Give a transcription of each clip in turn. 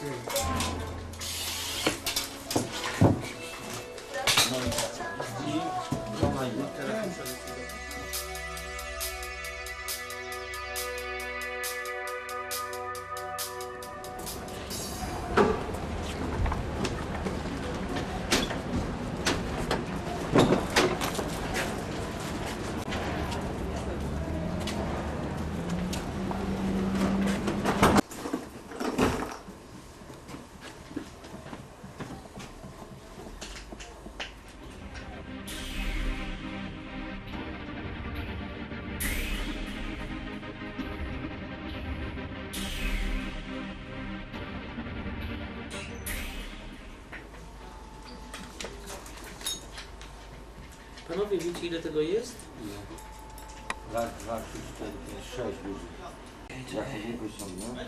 嗯 Panowie, wiecie ile tego jest? Raz, dwa, trzy, cztery, pięć, sześć ludzi. Jak to nie wyciągnę?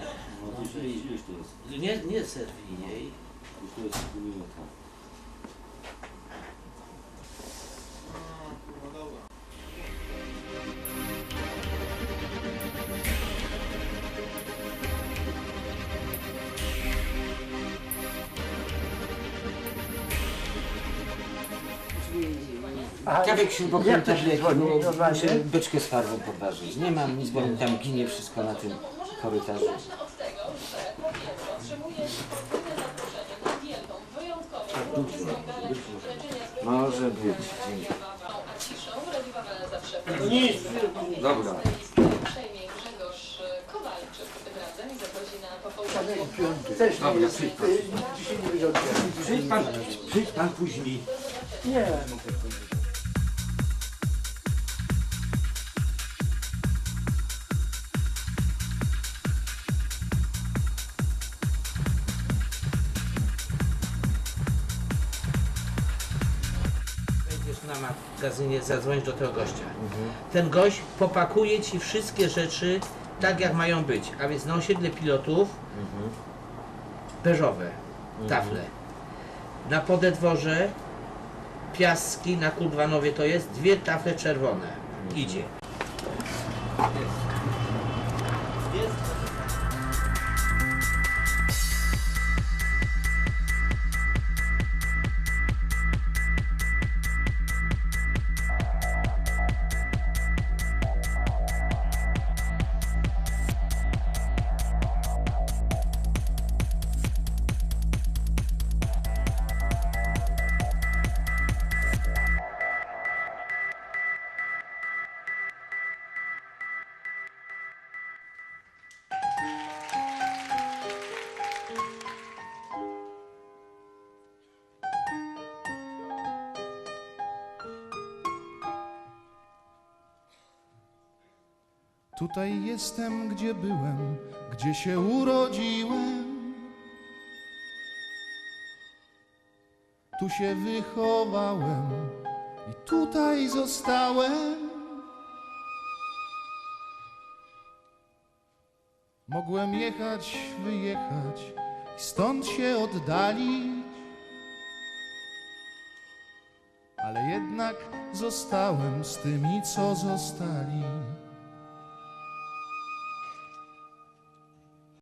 No to już to jest. Nie, nie serwij jej. Już to jest minuta. Kawek śrubokręta Jak to się dzwoni? bo Normalnie? muszę beczkę z farbą podważyć. Nie mam nic, bo mi tam ginie wszystko na tym korytarzu. Może być. Dzięki. Dobra. Też nie Dobra, jest, przyjdź pan. y, dzisiaj nie. Przyjdź pan, przyjdź pan później. Nie. Na magazynie, zadzwonisz do tego gościa. Ten gość popakuje ci wszystkie rzeczy tak, jak mają być. A więc na osiedle pilotów beżowe tafle. Na podedworze piaski, na Kurdwanowie to jest, dwie tafle czerwone. Idzie. Tutaj jestem, gdzie byłem, gdzie się urodziłem. Tu się wychowałem i tutaj zostałem. Mogłem jechać, wyjechać i stąd się oddalić, ale jednak zostałem z tymi, co zostali.